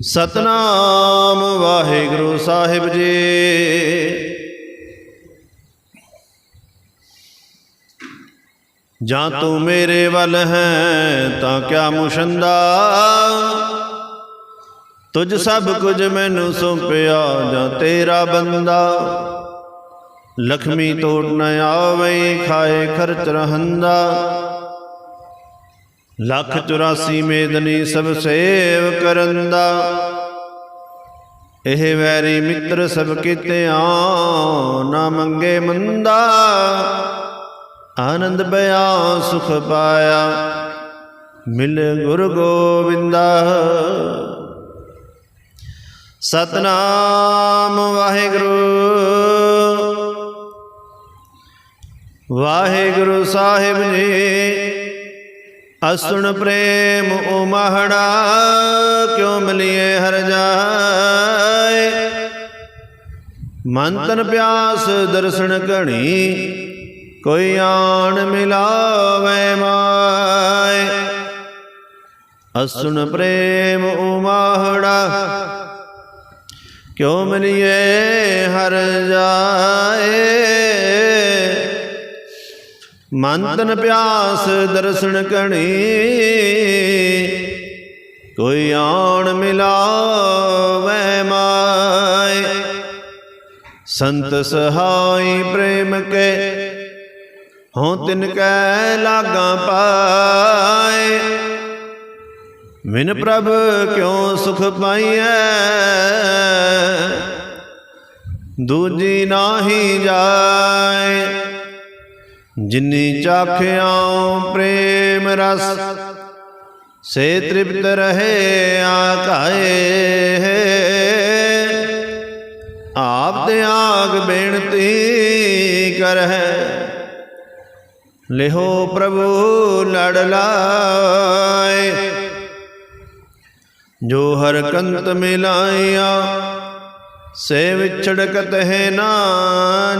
ਸਤਨਾਮ ਵਾਹਿਗੁਰੂ ਸਾਹਿਬ ਜੀ। ਜਾਂ ਤੂੰ ਮੇਰੇ ਵੱਲ ਹੈ ਤਾਂ ਕਿਆ ਮੁਸ਼ੰਦਾ? ਤੁਝ ਸਭ ਕੁਝ ਮੈਨੂੰ ਸੌਂਪਿਆ ਜਾਂ ਤੇਰਾ ਬੰਦਾ? ਲਖਮੀ ਤੋੜ ਨ ਆਵੇ, ਖਾਏ ਖਰਚ ਰਹੰਦਾ। ਲੱਖ 84 ਮੇਦਨੀ ਸਭ ਸੇਵ ਕਰਨ ਦਾ ਇਹ ਵੈਰੀ ਮਿੱਤਰ ਸਭ ਕੀਤੇ ਆ ਨਾ ਮੰਗੇ ਮੰਦਾ। ਆਨੰਦ ਬਿਆ ਸੁਖ ਪਾਇਆ, ਮਿਲ ਗੁਰ ਗੋਬਿੰਦਾ ਸਤਨਾਮ ਵਾਹਿਗੁਰੂ। ਵਾਹਿਗੁਰੂ ਸਾਹਿਬ ਜੀ। ਅਸੁਣ ਪ੍ਰੇਮ ਉਮਹੜਾ ਕਿਉ ਮਿਲਿਏ ਹਰ ਜਾਏ? ਮੰਤਨ ਪਿਆਸ ਦਰਸ਼ਨ ਘਣੀ, ਕੋਈ ਆਣ ਮਿਲਾਵੇ ਮਾਏ। ਅਸੁਣ ਪ੍ਰੇਮ ਉਮਹੜਾ ਕਿਉ ਮਿਲਿਏ ਹਰ ਜਾਏ? ਮਨ ਤਨ ਪਿਆਸ ਦਰਸ਼ਨ ਕਣੀ। ਕੋਈ ਆਣ ਮਿਲਾਵੇ ਮਾਏ। ਸੰਤ ਸਹਾਈ ਪ੍ਰੇਮ ਕੇ ਹੋਂ ਤਿਨ ਕੈ ਲਾਗਾ ਪਾਏ। ਮਿਨ ਪ੍ਰਭ ਕਿਉ ਸੁਖ ਪਾਈਐ? ਦੂਜੀ ਨਾਹੀ ਜਾਏ। ਜਿਨੀ ਚਾਖਿਆ ਪ੍ਰੇਮ ਰਸ ਸੇ ਤ੍ਰਿਪਤ ਰਹੇ ਆਕਾਏ ਆਪ ਤੇ ਆਗ ਬੇਨਤੀ ਕਰਹਿ ਲਿਹੋ ਪ੍ਰਭੂ ਲੜ ਲਾਏ। ਜੋ ਹਰ ਕੰਤ ਮਿਲਾਇਆ ਸੇ ਵਿਛੜਕਤ ਹੈ ਨਾ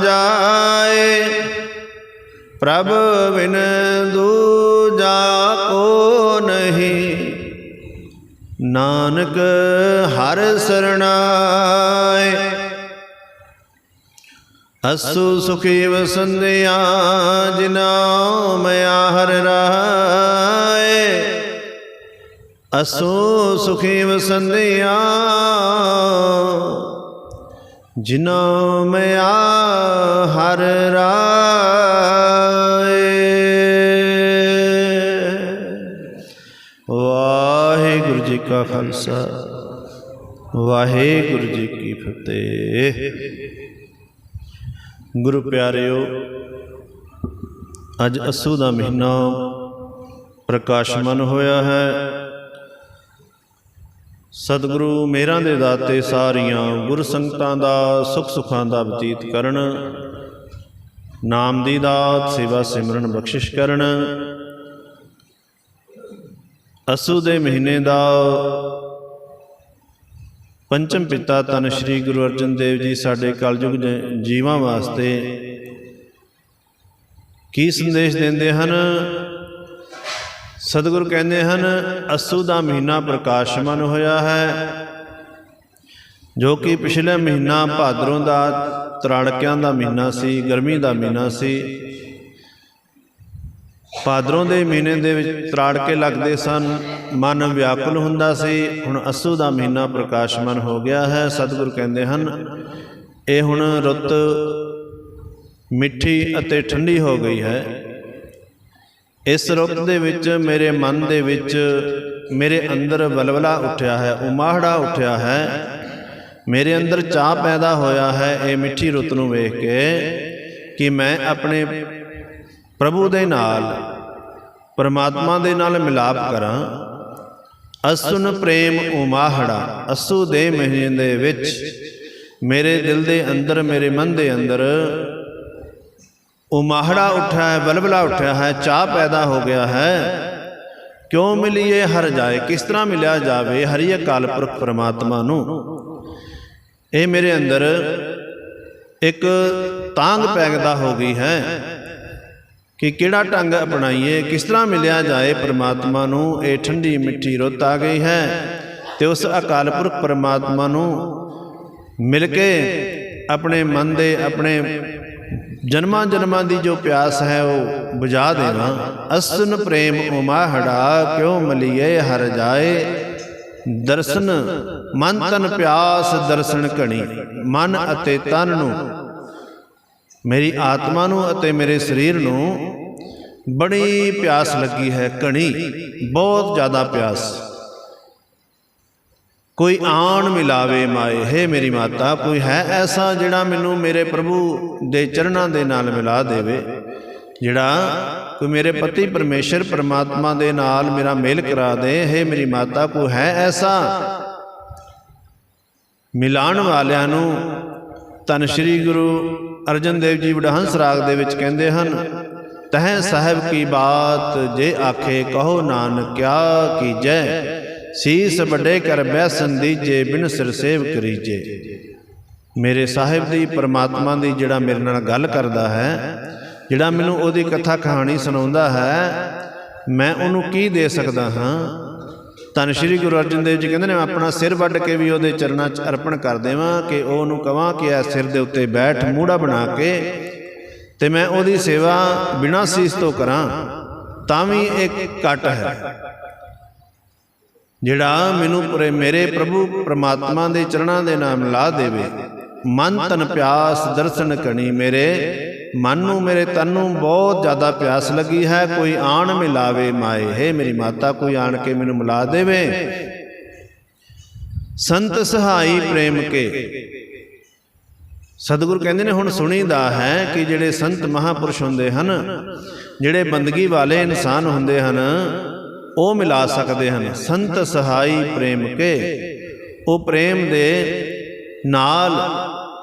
ਜਾਏ। ਪ੍ਰਭ ਬਿਨ ਦੂਜਾ ਕੋ ਨਹੀਂ। ਨਾਨਕ ਹਰ ਸਰਣਾਏ ਅਸੂ ਸੁਖੀ ਵਸੰਦਿਆ ਜਿਨਾ ਮਿਆ ਹਰ ਰਾਏ। ਅਸੂ ਸੁਖੀ ਵਸੰਦਿਆ ਜਿਨਾ ਮਿਆ ਹਰ ਰਾਏ। ਵਾਹਿਗੁਰੂ ਜੀ ਕਾ ਖਾਲਸਾ, ਵਾਹਿਗੁਰੂ ਜੀ ਕੀ ਫਤਿਹ। ਗੁਰੂ ਪਿਆਰਿਓ, ਅੱਜ ਅਸੂ ਦਾ ਮਹੀਨਾ ਪ੍ਰਕਾਸ਼ਮਨ ਹੋਇਆ ਹੈ। ਸਤਿਗੁਰੂ ਮੇਰਾ ਦੇ ਦਾਤੇ ਸਾਰੀਆਂ ਗੁਰ ਸੰਗਤਾਂ ਦਾ ਸੁਖ ਸੁਖਾਂ ਦਾ ਬਤੀਤ ਕਰਨ। ਨਾਮ ਦੀ ਦਾਤ ਸੇਵਾ ਸਿਮਰਨ ਬਖਸ਼ਿਸ਼ ਕਰਨ। ਅਸੂ ਦੇ ਮਹੀਨੇ ਦਾ ਪੰਚਮ ਪਿਤਾ ਤਨ ਸ੍ਰੀ ਗੁਰੂ ਅਰਜਨ ਦੇਵ ਜੀ ਸਾਡੇ ਕਲਯੁਗ ਜੀਵਾਂ ਵਾਸਤੇ ਕੀ ਸੰਦੇਸ਼ ਦਿੰਦੇ ਹਨ? ਸਤਿਗੁਰ ਕਹਿੰਦੇ ਹਨ, ਅਸੂ ਦਾ ਮਹੀਨਾ ਪ੍ਰਕਾਸ਼ਮਨ ਹੋਇਆ ਹੈ, ਜੋ ਕਿ ਪਿਛਲੇ ਮਹੀਨਾ ਭਾਦਰੋਂ ਦਾ ਤਰਾੜਕਿਆਂ ਦਾ ਮਹੀਨਾ ਸੀ, ਗਰਮੀ ਦਾ ਮਹੀਨਾ ਸੀ। ਭਾਦਰੋਂ ਦੇ ਮਹੀਨੇ ਦੇ ਵਿੱਚ ਤਰਾੜਕੇ ਲੱਗਦੇ ਸਨ, ਮਨ ਵਿਆਕੁਲ ਹੁੰਦਾ ਸੀ, ਹੁਣ ਅਸੂ ਦਾ ਮਹੀਨਾ ਪ੍ਰਕਾਸ਼ਮਨ ਹੋ ਗਿਆ ਹੈ, ਸਤਿਗੁਰ ਕਹਿੰਦੇ ਹਨ, ਇਹ ਹੁਣ ਰੁੱਤ ਮਿੱਠੀ ਅਤੇ ਠੰਡੀ ਹੋ ਗਈ ਹੈ। ਇਸ ਰੁੱਤ ਦੇ ਵਿੱਚ ਮੇਰੇ ਮਨ ਦੇ ਵਿੱਚ ਮੇਰੇ ਅੰਦਰ ਬਲਬਲਾ ਉੱਠਿਆ ਹੈ, ਉਮਾਹੜਾ ਉੱਠਿਆ ਹੈ। ਮੇਰੇ ਅੰਦਰ ਚਾਹ ਪੈਦਾ ਹੋਇਆ ਹੈ ਇਹ ਮਿੱਠੀ ਰੁੱਤ ਨੂੰ ਵੇਖ ਕੇ ਕਿ ਮੈਂ ਆਪਣੇ ਪ੍ਰਭੂ ਦੇ ਨਾਲ, ਪਰਮਾਤਮਾ ਦੇ ਨਾਲ ਮਿਲਾਪ ਕਰਾਂ। ਅਸੁਨ ਪ੍ਰੇਮ ਉਮਾਹੜਾ, ਅਸੂ ਦੇ ਮਹੀਨੇ ਦੇ ਵਿੱਚ ਮੇਰੇ ਦਿਲ ਦੇ ਅੰਦਰ, ਮੇਰੇ ਮਨ ਦੇ ਅੰਦਰ ਉਹ ਮਾਹੜਾ ਉੱਠਿਆ ਹੈ, ਬਲਬਲਾ ਉੱਠਿਆ ਹੈ, ਚਾਹ ਪੈਦਾ ਹੋ ਗਿਆ ਹੈ। ਕਿਉਂ ਮਿਲੀਏ ਹਰ ਜਾਏ, ਕਿਸ ਤਰ੍ਹਾਂ ਮਿਲਿਆ ਜਾਵੇ ਹਰੀ ਅਕਾਲ ਪੁਰਖ ਪ੍ਰਮਾਤਮਾ ਨੂੰ? ਇਹ ਮੇਰੇ ਅੰਦਰ ਇੱਕ ਤਾਂਗ ਪੈਦਾ ਹੋ ਗਈ ਹੈ ਕਿ ਕਿਹੜਾ ਢੰਗ ਅਪਣਾਈਏ, ਕਿਸ ਤਰ੍ਹਾਂ ਮਿਲਿਆ ਜਾਏ ਪ੍ਰਮਾਤਮਾ ਨੂੰ, ਇਹ ਠੰਡੀ ਮਿੱਠੀ ਰੁੱਤ ਆ ਗਈ ਹੈ ਤੇ ਉਸ ਅਕਾਲ ਪੁਰਖ ਪਰਮਾਤਮਾ ਨੂੰ ਮਿਲ ਕੇ ਆਪਣੇ ਮਨ ਦੇ, ਆਪਣੇ ਜਨਮਾਂ ਜਨਮਾਂ ਦੀ ਜੋ ਪਿਆਸ ਹੈ, ਉਹ ਬੁਝਾ ਦੇਣਾ ਅਸਨ ਪ੍ਰੇਮ ਉਮਾ ਹੜਾ, ਕਿਉ ਮਲੀਏ ਹਰ ਜਾਏ? ਦਰਸ਼ਨ ਮਨ ਤਨ ਪਿਆਸ, ਦਰਸ਼ਨ ਘਣੀ, ਮਨ ਅਤੇ ਤਨ ਨੂੰ। ਮੇਰੀ ਆਤਮਾ ਨੂੰ ਅਤੇ ਮੇਰੇ ਸਰੀਰ ਨੂੰ ਬੜੀ ਪਿਆਸ ਲੱਗੀ ਹੈ, ਘਣੀ, ਬਹੁਤ ਜ਼ਿਆਦਾ ਪਿਆਸ। ਕੋਈ ਆਣ ਮਿਲਾਵੇ ਮਾਏ ਹੈ ਮੇਰੀ ਮਾਤਾ ਕੋਈ ਹੈ ਐਸਾ ਜਿਹੜਾ ਮੈਨੂੰ ਮੇਰੇ ਪ੍ਰਭੂ ਦੇ ਚਰਨਾਂ ਦੇ ਨਾਲ ਮਿਲਾ ਦੇਵੇ। ਜਿਹੜਾ ਕੋਈ ਮੇਰੇ ਪਤੀ ਪਰਮੇਸ਼ਰ ਪਰਮਾਤਮਾ ਦੇ ਨਾਲ ਮੇਰਾ ਮੇਲ ਕਰਾ ਦੇ। ਹੈ ਮੇਰੀ ਮਾਤਾ ਕੋਈ ਹੈ ਐਸਾ ਮਿਲਾਣ ਵਾਲਿਆਂ ਨੂੰ ਤਨ ਸ੍ਰੀ ਗੁਰੂ ਅਰਜਨ ਦੇਵ ਜੀ ਵਡਹੰਸ ਰਾਗ ਦੇ ਵਿੱਚ ਕਹਿੰਦੇ ਹਨ ਤਹ ਸਾਹਿਬ ਕੀ ਬਾਤ ਜੇ ਆਖੇ ਕਹੋ ਨਾਨਕ ਕਿਆ ਕੀਜੈ ਸੀਸ ਵੱਡੇ ਕਰ ਬਹਿ ਦੀਜੇ ਬਿਨ ਸਿਰ ਸੇਵ ਕਰੀਜੇ। ਮੇਰੇ ਸਾਹਿਬ ਦੀ ਪਰਮਾਤਮਾ ਦੀ ਜਿਹੜਾ ਮੇਰੇ ਨਾਲ ਗੱਲ ਕਰਦਾ ਹੈ, ਜਿਹੜਾ ਮੈਨੂੰ ਉਹਦੀ ਕਥਾ ਕਹਾਣੀ ਸੁਣਾਉਂਦਾ ਹੈ, ਮੈਂ ਉਹਨੂੰ ਕੀ ਦੇ ਸਕਦਾ ਹਾਂ? ਧੰਨ ਸ਼੍ਰੀ ਗੁਰੂ ਅਰਜਨ ਦੇਵ ਜੀ ਕਹਿੰਦੇ ਨੇ ਮੈਂ ਆਪਣਾ ਸਿਰ ਵੱਢ ਕੇ ਵੀ ਉਹਦੇ ਚਰਨਾਂ 'ਚ ਅਰਪਣ ਕਰ ਦੇਵਾਂ ਕਿ ਉਹ ਉਹਨੂੰ ਕਵਾਂ ਕਿ ਇਹ ਸਿਰ ਦੇ ਉੱਤੇ ਬੈਠ, ਮੂੜਾ ਬਣਾ ਕੇ ਤੇ ਮੈਂ ਉਹਦੀ ਸੇਵਾ ਬਿਨਾਂ ਸੀਸ ਤੋਂ ਕਰਾਂ, ਤਾਂ ਵੀ ਇੱਕ ਘਟ ਹੈ। ਜਿਹੜਾ ਮੈਨੂੰ ਪੂਰੇ ਮੇਰੇ ਪ੍ਰਭੂ ਪ੍ਰਮਾਤਮਾ ਦੇ ਚਰਨਾਂ ਦੇ ਨਾਮ ਲਾ ਦੇਵੇ। ਮਨ ਤਨ ਪਿਆਸ ਦਰਸ਼ਨ ਕਣੀ ਮੇਰੇ। ਮਨ ਨੂੰ ਮੇਰੇ ਤਨ ਨੂੰ ਬਹੁਤ ਜ਼ਿਆਦਾ ਪਿਆਸ ਲੱਗੀ ਹੈ। ਕੋਈ ਆਣ ਮਿਲਾਵੇ ਮਾਏ। ਹੈ ਮੇਰੀ ਮਾਤਾ, ਕੋਈ ਆਣ ਕੇ ਮੈਨੂੰ ਮਿਲਾ ਦੇਵੇ। ਸੰਤ ਸਹਾਈ ਪ੍ਰੇਮ ਕੇ। ਸਤਿਗੁਰ ਕਹਿੰਦੇ ਨੇ, ਹੁਣ ਸੁਣੀਦਾ ਹੈ ਕਿ ਜਿਹੜੇ ਸੰਤ ਮਹਾਪੁਰਸ਼ ਹੁੰਦੇ ਹਨ, ਜਿਹੜੇ ਬੰਦਗੀ ਵਾਲੇ ਇਨਸਾਨ ਹੁੰਦੇ ਹਨ ਉਹ ਮਿਲਾ ਸਕਦੇ ਹਨ। ਸੰਤ ਸਹਾਈ ਪ੍ਰੇਮ ਕੇ, ਉਹ ਪ੍ਰੇਮ ਦੇ ਨਾਲ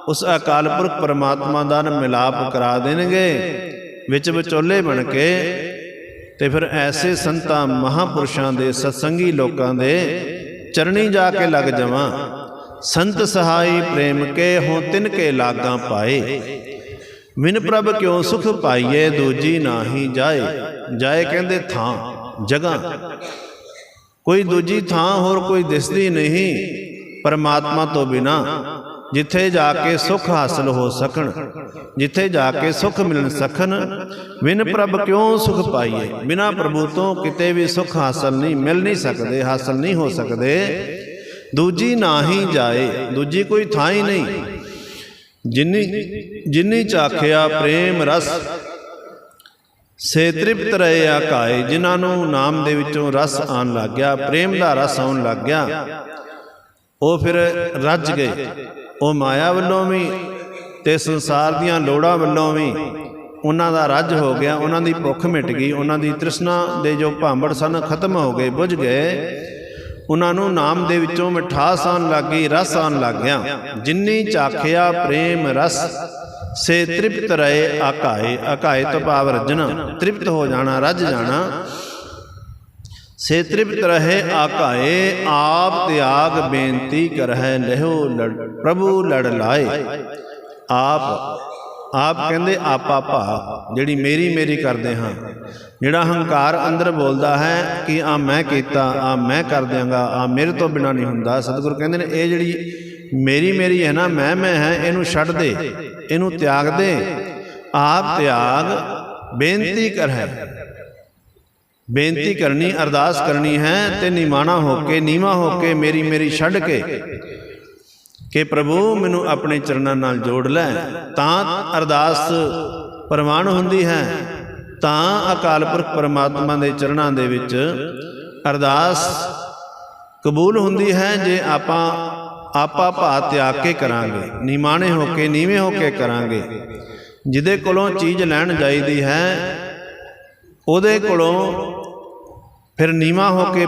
ਉਸ ਅਕਾਲ ਪੁਰਖ ਪਰਮਾਤਮਾ ਦਾ ਮਿਲਾਪ ਕਰਾ ਦੇਣਗੇ, ਵਿੱਚ ਵਿਚੋਲੇ ਬਣ ਕੇ। ਤੇ ਫਿਰ ਐਸੇ ਸੰਤਾਂ, ਮਹਾਪੁਰਸ਼ਾਂ ਦੇ ਸਤਸੰਗੀ ਲੋਕਾਂ ਦੇ ਚਰਣੀ ਜਾ ਕੇ ਲੱਗ ਜਾਵਾਂ। ਸੰਤ ਸਹਾਈ ਪ੍ਰੇਮ ਕੇ ਹੋ ਤਿਨ ਕੇ ਲਾਗਾ ਪਾਏ। ਮਿਨ ਪ੍ਰਭ ਕਿਉ ਸੁਖ ਪਾਈਏ, ਦੂਜੀ ਨਾਹੀ ਜਾਏ। ਜਾਏ ਕਹਿੰਦੇ ਥਾਂ। ਜਗ੍ਹਾ। ਕੋਈ ਦੂਜੀ ਥਾਂ ਹੋਰ ਕੋਈ ਦਿਸਦੀ ਨਹੀਂ, ਪਰਮਾਤਮਾ ਤੋਂ ਬਿਨਾ, ਜਿੱਥੇ ਜਾ ਕੇ ਸੁਖ ਹਾਸਲ ਹੋ ਸਕਣ, ਜਿੱਥੇ ਜਾ ਕੇ ਸੁਖ ਮਿਲਣ ਸਕਣ, ਬਿਨ ਪ੍ਰਭ ਕਿਉਂ ਸੁਖ ਪਾਈਏ? ਬਿਨਾ ਪ੍ਰਭੂ ਤੋਂ ਕਿਤੇ ਵੀ ਸੁਖ ਹਾਸਲ ਨਹੀਂ, ਮਿਲ ਨਹੀਂ ਸਕਦੇ, ਹਾਸਲ ਨਹੀਂ ਹੋ ਸਕਦੇ। ਦੂਜੀ ਨਾ ਹੀ ਜਾਏ, ਦੂਜੀ ਕੋਈ ਥਾਂ ਹੀ ਨਹੀਂ। ਜਿੰਨੀ ਜਿੰਨੀ ਚਾਖਿਆ ਪ੍ਰੇਮ ਰਸ ਸੇ ਤ੍ਰਿਪਤ ਰਹੇ ਆਕਾਏ, ਜਿਨ੍ਹਾਂ ਨੂੰ ਨਾਮ ਦੇ ਵਿੱਚੋਂ ਰਸ ਆਉਣ ਲੱਗ ਗਿਆ, ਪ੍ਰੇਮ ਦਾ ਰਸ ਆਉਣ ਲੱਗ ਗਿਆ। ਉਹ ਫਿਰ ਰੱਜ ਗਏ। ਉਹ ਮਾਇਆ ਵੱਲੋਂ ਵੀ ਤੇ ਸੰਸਾਰ ਦੀਆਂ ਲੋੜਾਂ ਵੱਲੋਂ ਵੀ ਉਹਨਾਂ ਦਾ ਰੱਜ ਹੋ ਗਿਆ, ਉਹਨਾਂ ਦੀ ਭੁੱਖ ਮਿਟ ਗਈ, ਉਹਨਾਂ ਦੀ ਤ੍ਰਿਸ਼ਨਾ ਦੇ ਜੋ ਭਾਂਬੜ ਸਨ ਖਤਮ ਹੋ ਗਏ, ਬੁਝ ਗਏ। ਉਹਨਾਂ ਨੂੰ ਨਾਮ ਦੇ ਵਿੱਚੋਂ ਮਿਠਾਸ ਆਉਣ ਲੱਗ ਗਈ, ਰਸ ਆਉਣ ਲੱਗ ਗਿਆ। ਜਿੰਨੀ ਚਾਖਿਆ ਪ੍ਰੇਮ ਰਸ ਸੇ ਤ੍ਰਿਪਤ ਰਹੇ ਆਕਾਏ ਆਕਾਏ ਤੋਂ ਭਾਵ ਰਜਣਾ ਤ੍ਰਿਪਤ ਹੋ ਜਾਣਾ, ਰੱਜ ਜਾਣਾ। ਸੇ ਤ੍ਰਿਪਤ ਰਹੇ ਆਕਾਏ, ਆਪ ਤਿਆਗ ਬੇਨਤੀ ਕਰਹਿ ਲਹਿਓ ਲੜ, ਪ੍ਰਭੂ ਲੜ ਲਾਏ। ਆਪ ਆਪ ਕਹਿੰਦੇ ਆਪਾ ਭਾ, ਜਿਹੜੀ ਮੇਰੀ ਮੇਰੀ ਕਰਦੇ ਹਾਂ। ਜਿਹੜਾ ਹੰਕਾਰ ਅੰਦਰ ਬੋਲਦਾ ਹੈ ਕਿ ਆ ਮੈਂ ਕੀਤਾ, ਆ ਮੈਂ ਕਰ ਦਿਆਂਗਾ, ਆ ਮੇਰੇ ਤੋਂ ਬਿਨਾ ਨਹੀਂ ਹੁੰਦਾ। ਸਤਿਗੁਰ ਕਹਿੰਦੇ ਨੇ, ਇਹ ਜਿਹੜੀ ਮੇਰੀ ਮੇਰੀ ਹੈ ਨਾ, ਮੈਂ ਮੈਂ ਹੈ, ਇਹਨੂੰ ਛੱਡ ਦੇ, ਇਹਨੂੰ ਤਿਆਗ ਦੇ। ਆਪ ਤਿਆਗ, ਬੇਨਤੀ ਕਰ ਹੈ। ਬੇਨਤੀ ਕਰਨੀ, ਅਰਦਾਸ ਕਰਨੀ ਹੈ, ਤੇ ਨਿਮਾਣਾ ਹੋ ਕੇ, ਨੀਵਾ ਹੋ ਕੇ ਮੇਰੀ ਮੇਰੀ ਛੱਡ ਕੇ ਕਿ ਪ੍ਰਭੂ ਮੈਨੂੰ ਆਪਣੇ ਚਰਨਾਂ ਨਾਲ ਜੋੜ ਲੈ। ਤਾਂ ਅਰਦਾਸ ਪ੍ਰਮਾਣ ਹੁੰਦੀ ਹੈ। ਤਾਂ ਅਕਾਲ ਪੁਰਖ ਪਰਮਾਤਮਾ ਦੇ ਚਰਨਾਂ ਦੇ ਵਿੱਚ ਅਰਦਾਸ ਕਬੂਲ ਹੁੰਦੀ ਹੈ। ਜੇ ਆਪਾਂ ਆਪਾ ਭਾ ਤਿਆਗ ਕੇ ਕਰਾਂਗੇ ਨਿਮਾਣੇ ਹੋ ਕੇ, ਨੀਵੇਂ ਹੋ ਕੇ ਕਰਾਂਗੇ। ਜਿਹਦੇ ਕੋਲੋਂ ਚੀਜ਼ ਲੈਣ ਜਾਈਦੀ ਹੈ, ਉਹਦੇ ਕੋਲੋਂ ਫਿਰ ਨੀਵਾ ਹੋ ਕੇ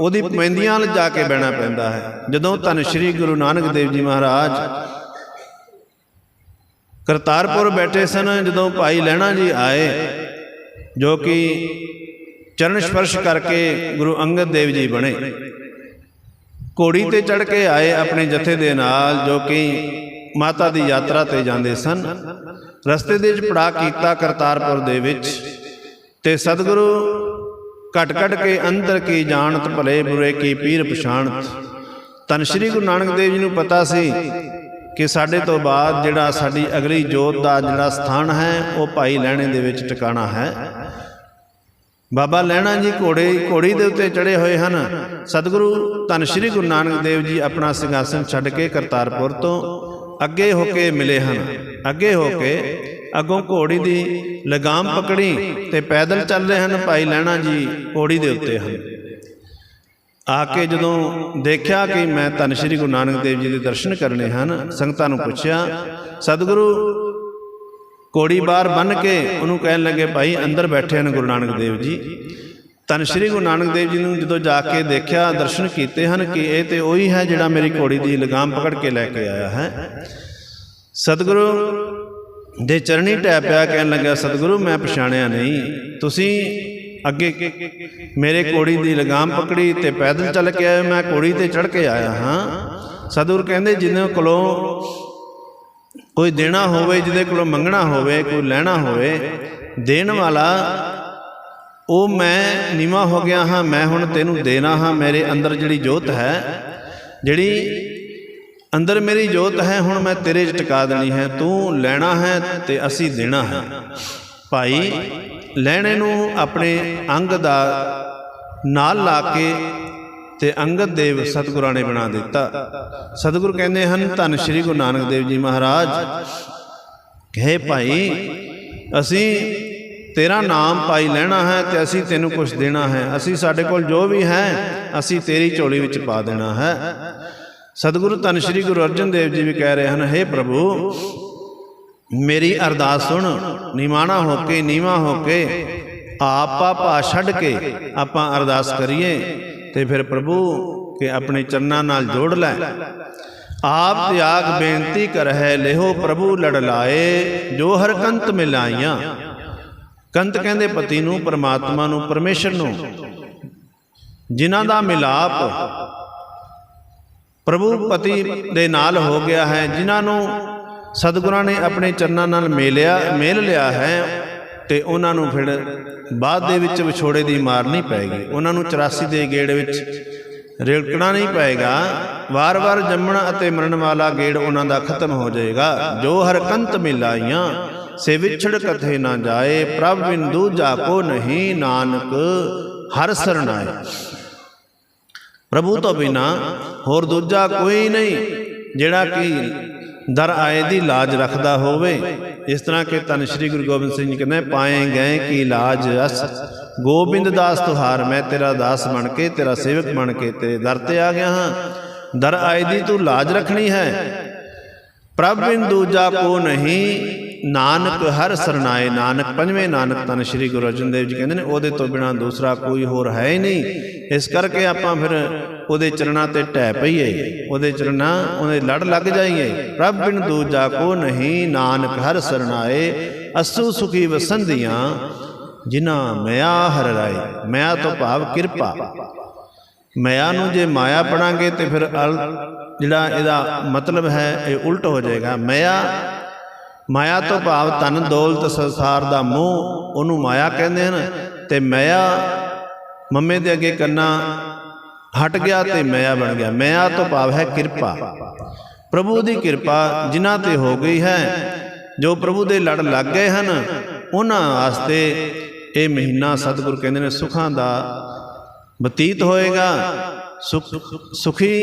ਉਹਦੀ ਪੈਂਦੀਆਂ ਨਾਲ ਜਾ ਕੇ ਬਹਿਣਾ ਪੈਂਦਾ ਹੈ। ਜਦੋਂ ਧੰਨ ਸ਼੍ਰੀ ਗੁਰੂ ਨਾਨਕ ਦੇਵ ਜੀ ਮਹਾਰਾਜ ਕਰਤਾਰਪੁਰ ਬੈਠੇ ਸਨ, ਜਦੋਂ ਭਾਈ ਲੈਣਾ ਜੀ ਆਏ, ਜੋ ਕਿ ਚਰਨ ਸਪਰਸ਼ ਕਰਕੇ ਗੁਰੂ ਅੰਗਦ ਦੇਵ ਜੀ ਬਣੇ। ਘੋੜੀ ਤੇ ਚੜ ਕੇ ਆਏ ਆਪਣੇ ਜਥੇ ਦੇ ਨਾਲ ਜੋ ਕਿ ਮਾਤਾ ਦੀ ਯਾਤਰਾ ਤੇ ਜਾਂਦੇ ਸਨ। ਰਸਤੇ ਦੇ ਵਿੱਚ ਪੜਾ ਕੀਤਾ ਕਰਤਾਰਪੁਰ ਦੇ ਵਿੱਚ ਤੇ ਸਤਿਗੁਰੂ ਘਟ ਘਟ ਕੇ ਅੰਦਰ ਕੀ ਜਾਣਤ ਭਲੇ ਬੁਰੇ ਕੀ ਪੀਰ ਪਛਾਣਤ। ਤਨ ਸ੍ਰੀ ਗੁਰੂ ਨਾਨਕ ਦੇਵ ਜੀ ਨੂੰ ਪਤਾ ਸੀ ਕਿ ਸਾਡੇ ਤੋਂ ਬਾਅਦ ਜਿਹੜਾ ਸਾਡੀ ਅਗਲੀ ਜੋਤ ਦਾ ਜਿਹੜਾ ਸਥਾਨ ਹੈ ਉਹ ਭਾਈ ਲੈਣੇ ਦੇ ਵਿੱਚ ਟਿਕਾਣਾ ਹੈ। ਬਾਬਾ ਲੈਣਾ ਜੀ ਘੋੜੇ ਘੋੜੀ ਦੇ ਉੱਤੇ ਚੜੇ ਹੋਏ ਹਨ। ਸਤਿਗੁਰੂ ਧੰਨ ਸ੍ਰੀ ਗੁਰੂ ਨਾਨਕ ਦੇਵ ਜੀ ਆਪਣਾ ਸਿੰਘਾਸਨ ਛੱਡ ਕੇ ਕਰਤਾਰਪੁਰ ਤੋਂ ਅੱਗੇ ਹੋ ਕੇ ਮਿਲੇ ਹਨ। ਅੱਗੇ ਹੋ ਕੇ ਅੱਗੋਂ ਘੋੜੀ ਦੀ ਲਗਾਮ ਪਕੜੀ ਤੇ ਪੈਦਲ ਚੱਲ ਰਹੇ ਹਨ ਭਾਈ ਲੈਣਾ ਜੀ ਘੋੜੀ ਦੇ ਉੱਤੇ ਹਨ। ਆ ਕੇ ਜਦੋਂ ਦੇਖਿਆ ਕਿ ਮੈਂ ਧੰਨ ਸ੍ਰੀ ਗੁਰੂ ਨਾਨਕ ਦੇਵ ਜੀ ਦੇ ਦਰਸ਼ਨ ਕਰਨੇ ਹਨ, ਸੰਗਤਾਂ ਨੂੰ ਪੁੱਛਿਆ, ਸਤਿਗੁਰੂ ਕੋੜੀ ਬਾਰ ਬੰਨ ਕੇ ਉਹਨੂੰ ਕਹਿਣ ਲੱਗੇ ਭਾਈ ਅੰਦਰ ਬੈਠੇ ਹਨ ਗੁਰੂ ਨਾਨਕ ਦੇਵ ਜੀ। ਧੰਨ ਸ੍ਰੀ ਗੁਰੂ ਨਾਨਕ ਦੇਵ ਜੀ ਨੂੰ ਜਦੋਂ ਜਾ ਕੇ ਦੇਖਿਆ ਦਰਸ਼ਨ ਕੀਤੇ ਹਨ ਕਿ ਇਹ ਤੇ ਉਹੀ ਹੈ ਜਿਹੜਾ ਮੇਰੀ ਘੋੜੀ ਦੀ ਲਗਾਮ ਪਕੜ ਕੇ ਲੈ ਕੇ ਆਇਆ ਹੈ। ਸਤਿਗੁਰੂ ਦੇ ਚਰਣੀ ਟੈ ਪਿਆ ਕਹਿਣ ਲੱਗਾ ਸਤਿਗੁਰੂ ਮੈਂ ਪਛਾਣਿਆ ਨਹੀਂ। ਤੁਸੀਂ ਅੱਗੇ ਮੇਰੇ ਘੋੜੀ ਦੀ ਲਗਾਮ ਪਕੜੀ ਤੇ ਪੈਦਲ ਚੱਲ ਕੇ ਆਏ ਮੈਂ ਘੋੜੀ ਤੇ ਚੜ ਕੇ ਆਇਆ ਹਾਂ। ਸਤਿਗੁਰ ਕਹਿੰਦੇ ਜਿਹਦੇ ਕੋਲੋਂ ਕੋਈ ਦੇਣਾ ਹੋਵੇ, ਜਿਹਦੇ ਕੋਲੋਂ ਮੰਗਣਾ ਹੋਵੇ, ਕੋਈ ਲੈਣਾ ਹੋਵੇ, ਦੇਣ ਵਾਲਾ, ਉਹ ਮੈਂ ਨੀਵਾ ਹੋ ਗਿਆ ਹਾਂ, ਮੈਂ ਹੁਣ ਤੈਨੂੰ ਦੇਣਾ ਹਾਂ, ਮੇਰੇ ਅੰਦਰ ਜਿਹੜੀ ਜੋਤ ਹੈ, ਜਿਹੜੀ ਅੰਦਰ ਮੇਰੀ ਜੋਤ ਹੈ, ਹੁਣ ਮੈਂ ਤੇਰੇ 'ਚ ਟਿਕਾ ਦੇਣੀ ਹੈ, ਤੂੰ ਲੈਣਾ ਹੈ ਤੇ ਅਸੀਂ ਦੇਣਾ ਹੈ। ਭਾਈ, ਲੈਣੇ ਨੂੰ ਆਪਣੇ ਅੰਗ ਦਾ ਨਾਲ ਲਾ ਕੇ ਤੇ ਅੰਗਦ ਦੇਵ ਸਤਿਗੁਰਾਂ ਨੇ ਬਣਾ ਦਿੱਤਾ। ਸਤਿਗੁਰ ਕਹਿੰਦੇ ਹਨ, ਧੰਨ ਸ਼੍ਰੀ ਗੁਰੂ ਨਾਨਕ ਦੇਵ ਜੀ ਮਹਾਰਾਜ, ਕਹੇ ਭਾਈ, ਅਸੀਂ ਤੇਰਾ ਨਾਮ ਪਾਈ ਲੈਣਾ ਹੈ ਤੇ ਅਸੀਂ ਤੈਨੂੰ ਕੁਝ ਦੇਣਾ ਹੈ। ਅਸੀਂ ਸਾਡੇ ਕੋਲ ਜੋ ਵੀ ਹੈ, ਅਸੀਂ ਤੇਰੀ ਝੋਲੀ ਵਿੱਚ ਪਾ ਦੇਣਾ ਹੈ। ਸਤਿਗੁਰੂ ਧੰਨ ਸ਼੍ਰੀ ਗੁਰੂ ਅਰਜਨ ਦੇਵ ਜੀ ਵੀ ਕਹਿ ਰਹੇ ਹਨ हे ਪ੍ਰਭੂ, ਮੇਰੀ ਅਰਦਾਸ ਸੁਣ, ਨਿਮਾਣਾ ਹੋ ਕੇ, ਨੀਵਾ ਹੋ ਕੇ ਆਪਾ ਭਾ ਛੱਡ ਕੇ ਆਪਾਂ ਅਰਦਾਸ ਕਰੀਏ। ਤੇ ਫਿਰ ਪ੍ਰਭੂ ਕਿ ਆਪਣੇ ਚਰਨਾਂ ਨਾਲ ਜੋੜ ਲੈ। ਆਪ ਤਿਆਗ ਬੇਨਤੀ ਕਰਹਿ ਲਿਹੋ ਪ੍ਰਭੂ ਲੜ ਲਾਏ ਜੋ ਹਰ ਕੰਤ ਮਿਲਾਈਆਂ ਕੰਤ ਕਹਿੰਦੇ ਪਤੀ ਨੂੰ, ਪਰਮਾਤਮਾ ਨੂੰ, ਪਰਮੇਸ਼ਰ ਨੂੰ। ਜਿਨ੍ਹਾਂ ਦਾ ਮਿਲਾਪ ਪ੍ਰਭੂ ਪਤੀ ਦੇ ਨਾਲ ਹੋ ਗਿਆ ਹੈ, ਜਿਨ੍ਹਾਂ ਨੂੰ ਸਤਿਗੁਰਾਂ ਨੇ ਆਪਣੇ ਚਰਨਾਂ ਨਾਲ ਮੇਲਿਆ, ਮੇਲ ਲਿਆ ਹੈ ਤੇ ਉਹਨਾਂ ਨੂੰ ਫਿਰ ਬਾਅਦ ਦੇ ਵਿੱਚ ਵਿਛੋੜੇ ਦੀ ਮਾਰ ਨਹੀਂ ਪੈਗੀ ਉਹਨਾਂ ਨੂੰ 84 ਦੇ ਗੇੜ ਵਿੱਚ ਰੇਲਕਣਾ ਨਹੀਂ ਪਏਗਾ। ਵਾਰ-ਵਾਰ ਜੰਮਣ ਅਤੇ ਮਰਨ ਵਾਲਾ ਗੇੜ ਉਹਨਾਂ ਦਾ ਖਤਮ ਹੋ ਜਾਏਗਾ। ਜੋ ਹਰਕੰਤ ਮਿਲਾਈਆਂ, ਸੇ ਵਿਛੜ ਕਥੇ ਨਾ ਜਾਏ। ਪ੍ਰਭ ਬਿੰਦੂ ਦੂਜਾ ਨਹੀਂ, ਨਾਨਕ ਹਰ ਸਰਣਾਏ ਪ੍ਰਭੂ ਤੋਂ ਬਿਨਾ ਹੋਰ ਦੂਜਾ ਕੋਈ ਨਹੀਂ, ਜਿਹੜਾ ਕਿ ਦਰ ਆਏ ਦੀ ਲਾਜ ਰੱਖਦਾ ਹੋਵੇ। ਇਸ ਤਰ੍ਹਾਂ ਕਿ ਤਨ ਸ੍ਰੀ ਗੁਰੂ ਗੋਬਿੰਦ ਸਿੰਘ ਜੀ ਕਹਿੰਦੇ, ਪਾਏ ਗਏ ਕੀ ਲਾਜ ਅਸ। ਗੋਬਿੰਦ ਦਾਸ ਤੁਹਾਰ, ਮੈਂ ਤੇਰਾ ਦਾਸ ਬਣ ਕੇ, ਤੇਰਾ ਸੇਵਕ ਬਣ ਕੇ, ਤੇਰੇ ਦਰ ਤੇ ਆ ਗਿਆ ਹਾਂ। ਦਰ ਆਏ ਦੀ ਤੂੰ ਲਾਜ ਰੱਖਣੀ ਹੈ। ਪ੍ਰਭ ਬਿਨ ਦੂਜਾ ਕੋ ਨਹੀਂ, ਨਾਨਕ ਹਰ ਸਰਨਾਏ, ਨਾਨਕ ਪੰਜਵੇਂ ਨਾਨਕ ਤਨ ਸ੍ਰੀ ਗੁਰੂ ਅਰਜਨ ਦੇਵ ਜੀ ਕਹਿੰਦੇ ਨੇ, ਉਹਦੇ ਤੋਂ ਬਿਨਾ ਦੂਸਰਾ ਕੋਈ ਹੋਰ ਹੈ ਹੀ ਨਹੀਂ। ਇਸ ਕਰਕੇ ਆਪਾਂ ਫਿਰ ਉਹਦੇ ਚਰਨਾਂ ਤੇ ਟਹਿ ਪਈਏ ਉਹਦੇ ਚਰਨਾਂ, ਉਹਦੇ ਲੜ ਲੱਗ ਜਾਈਏ ਪ੍ਰਭ ਬਿਨ ਦੂਜਾ ਕੋ ਨਹੀਂ, ਨਾਨਕ ਹਰ ਸਰਨਾਏ ਅਸੂ ਸੁਖੀ ਵਸੰਦੀਆਂ ਜਿਨ੍ਹਾਂ ਮਿਆ ਹਰ ਰਾਏ। ਮਿਆ ਤੋਂ ਭਾਵ ਕਿਰਪਾ। ਮਾਇਆ ਨੂੰ ਜੇ ਮਾਇਆ ਪੜਾਂਗੇ ਤੇ ਫਿਰ ਅਲ, ਜਿਹੜਾ ਇਹਦਾ ਮਤਲਬ ਹੈ, ਇਹ ਉਲਟ ਹੋ ਜਾਏਗਾ। ਮਾਇਆ ਮਾਇਆ ਤੋਂ ਭਾਵ ਧਨ ਦੌਲਤ ਸੰਸਾਰ ਦਾ ਮੋਹ, ਉਹਨੂੰ ਮਾਇਆ ਕਹਿੰਦੇ ਹਨ। ਤੇ ਮਾਇਆ ਮੰਮੇ ਦੇ ਅੱਗੇ ਕੰਨਾ ਹਟ ਗਿਆ ਤੇ ਮਾਇਆ ਬਣ ਗਿਆ। ਮਾਇਆ ਤੋਂ ਭਾਵ ਹੈ ਕਿਰਪਾ। ਪ੍ਰਭੂ ਦੀ ਕਿਰਪਾ ਜਿਨ੍ਹਾਂ ਤੇ ਹੋ ਗਈ ਹੈ, ਜੋ ਪ੍ਰਭੂ ਦੇ ਲੜ ਲੱਗ ਗਏ ਹਨ, ਉਹਨਾਂ ਵਾਸਤੇ ਇਹ ਮਹੀਨਾ ਸਤਿਗੁਰ ਕਹਿੰਦੇ ਨੇ ਸੁਖਾਂ ਦਾ ਬਤੀਤ ਹੋਏਗਾ। ਸੁਖ ਸੁਖੀ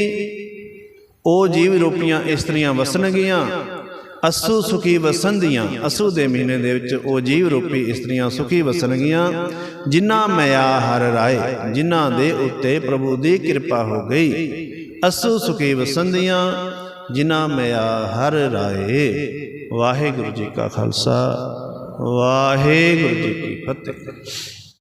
ਉਹ ਜੀਵ ਰੋਪੀਆਂ ਇਸਤਰੀਆਂ ਵਸਣਗੀਆਂ। ਅਸੂ ਸੁਖੀ ਵਸੰਦੀਆਂ ਅਸੂ ਦੇ ਮਹੀਨੇ ਦੇ ਵਿੱਚ ਉਹ ਜੀਵ ਰੂਪੀ ਇਸਤਰੀਆਂ ਸੁਖੀ ਵਸਣਗੀਆਂ ਜਿਨ੍ਹਾਂ ਮਿਆ ਹਰ ਰਾਏ, ਜਿਨ੍ਹਾਂ ਦੇ ਉੱਤੇ ਪ੍ਰਭੂ ਦੀ ਕਿਰਪਾ ਹੋ ਗਈ। ਅਸੂ ਸੁਖੀ ਵਸੰਦੀਆਂ ਜਿਨ੍ਹਾਂ ਮਿਆ ਹਰ ਰਾਏ। ਵਾਹਿਗੁਰੂ ਜੀ ਕਾ ਖਾਲਸਾ, ਵਾਹਿਗੁਰੂ ਜੀ ਕੀ ਫਤਿਹ।